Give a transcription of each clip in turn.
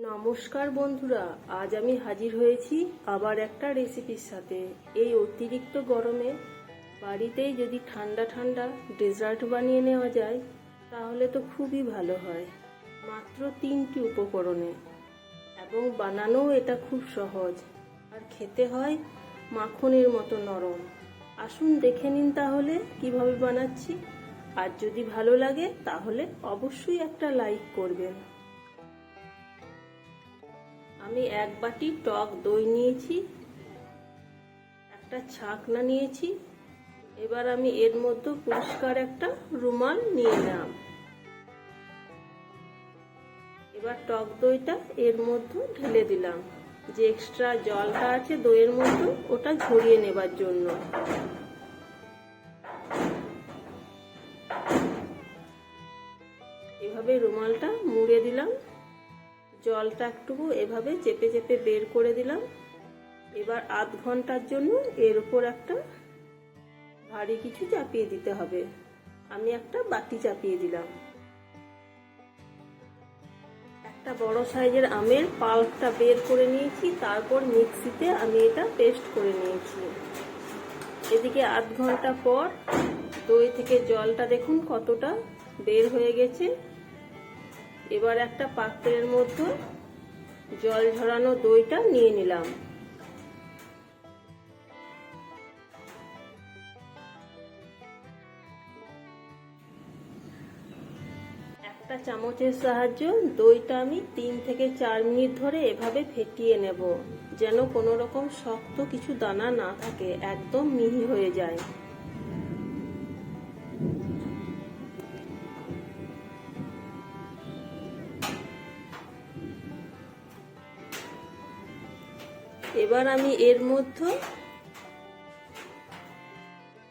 নমস্কার বন্ধুরা, আজ আমি হাজির হয়েছি আবার একটা রেসিপির সাথে। এই অতিরিক্ত গরমে বাড়িতেই যদি ঠান্ডা ঠান্ডা ডেজার্ট বানিয়ে নেওয়া যায়, তাহলে তো খুবই ভালো হয়। মাত্র তিনটি উপকরণে। এবং বানানোও এটা খুব সহজ। আর খেতে হয় মাখনের মতো নরম। আসুন দেখে নিন তাহলে কীভাবে বানাচ্ছি। আর যদি ভালো লাগে, তাহলে অবশ্যই একটা লাইক করবেন। আমি এক বাটি টক দই নিয়েছি, একটা ছাকনা নিয়েছি, এবার আমি এর মধ্যে পরিষ্কার একটা রুমাল নিয়ে নিলাম। এবার টক দইটা এর মধ্যে ঢেলে দিলাম। যে এক্সট্রা জলটা আছে দইয়ের মধ্যে, ওটা ঝরিয়ে নেবার জন্য। এভাবে রুমালটা মুড়ে দিলাম। জলটা একটুকু এভাবে চেপে চেপে বের করে দিলাম। এবার আধ ঘণ্টার জন্য এর উপর একটা ভারী কিছু চাপিয়ে দিতে হবে। আমি একটা বাটি চাপিয়ে দিলাম। একটা বড় সাইজের আমের পাল্পটা বের করে নিয়েছি, তারপর মিক্সিতে আমি এটা পেস্ট করে নিয়েছি। এদিকে আধ ঘণ্টা পর দই থেকে জলটা দেখুন কতটা বের হয়ে গেছে। এবার একটা পাত্রের মধ্যে জল ঝরানো দইটা নিয়ে নিলাম। একটা চামচের সাহায্য দইটা আমি তিন থেকে চার মিনিট ধরে এভাবে ফেটিয়ে নেব, যেন কোনো রকম শক্ত কিছু দানা না থাকে, একদম মিহি হয়ে যায়। এবার আমি এর মধ্যে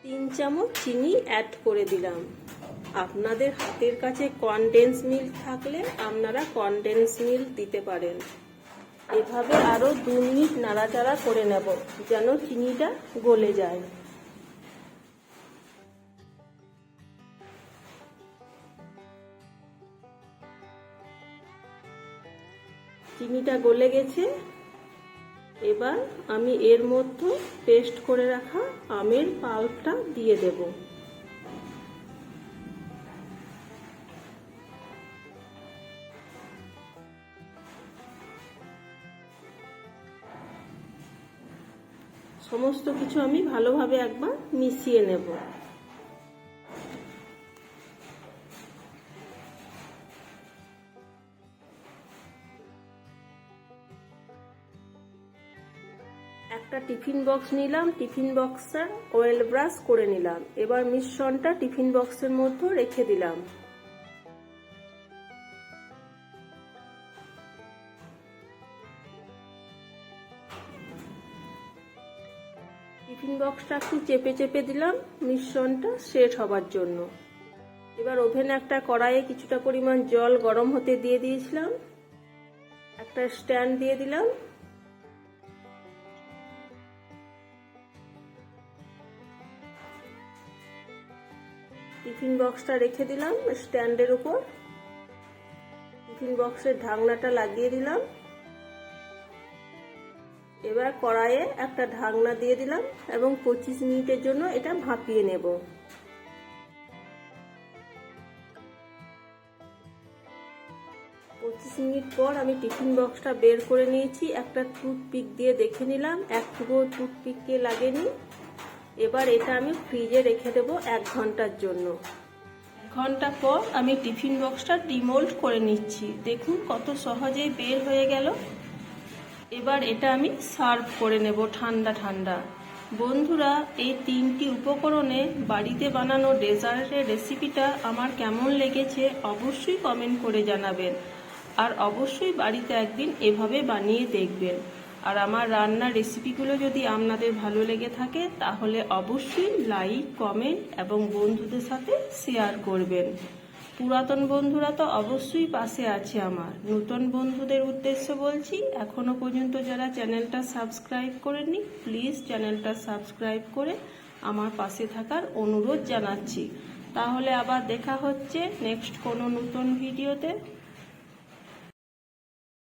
তিন চামচ চিনি অ্যাড করে দিলাম। আপনাদের হাতের কাছে কনডেন্স মিল্ক থাকলে আপনারা কনডেন্স মিল্ক দিতে পারেন। এভাবে আরও দু মিনিট নাড়াচাড়া করে নেব, যেন চিনিটা গলে যায়। চিনিটা গলে গেছে। এবার আমি এর মধ্যে পেস্ট করে রাখা আমের পাল্পটা দিয়ে দেব। সমস্ত কিছু আমি ভালোভাবে একবার মিশিয়ে নেব। একটা টিফিন বক্স নিলাম, টিফিন বক্সের অয়েল ব্রাশ করে নিলাম। এবার মিশ্রণটা টিফিন বক্সের মধ্যে রেখে দিলাম। টিফিন বক্সটা একটু চেপে চেপে দিলাম, মিশ্রণটা সেট হবার জন্য। এবার ওভেনে একটা কড়াইয়ে কিছুটা পরিমাণ জল গরম হতে দিয়ে দিয়েছিলাম। একটা স্ট্যান্ড দিয়ে দিলাম। টিফিন বক্সটা রেখে দিলাম স্ট্যান্ডের উপর। টিফিন বক্সের ঢাকনাটা লাগিয়ে দিলাম। এবার কড়াইয়ে একটা ঢাকনা দিয়ে দিলাম এবং পঁচিশ মিনিটের জন্য এটা ভাপিয়ে নেব। পঁচিশ মিনিট পর আমি টিফিন বক্সটা বের করে নিয়েছি। একটা টুথপিক দিয়ে দেখে নিলাম। এক টুকরো টুথপিককে লাগেনি। এবার এটা আমি ফ্রিজে রেখে দেবো এক ঘণ্টার জন্য। ঘণ্টা পর আমি টিফিন বক্সটা ডিমোল্ড করে নিচ্ছি। দেখুন কত সহজেই বের হয়ে গেল। এবার এটা আমি সার্ভ করে নেব ঠান্ডা ঠান্ডা। বন্ধুরা, এই তিনটি উপকরণে বাড়িতে বানানো ডেজার্টের রেসিপিটা আমার কেমন লেগেছে অবশ্যই কমেন্ট করে জানাবেন। আর অবশ্যই বাড়িতে একদিন এভাবে বানিয়ে দেখবেন। আর আমার রান্নার রেসিপিগুলো যদি আপনাদের ভালো লেগে থাকে, তাহলে অবশ্যই লাইক কমেন্ট এবং বন্ধুদের সাথে শেয়ার করবেন। পুরাতন বন্ধুরা তো অবশ্যই পাশে আছে আমার। নতুন বন্ধুদের উদ্দেশ্য বলছি, এখনও পর্যন্ত যারা চ্যানেলটা সাবস্ক্রাইব করেননি প্লিজ চ্যানেলটা সাবস্ক্রাইব করে আমার পাশে থাকার অনুরোধ জানাচ্ছি। তাহলে আবার দেখা হচ্ছে নেক্সট কোনো নতুন ভিডিওতে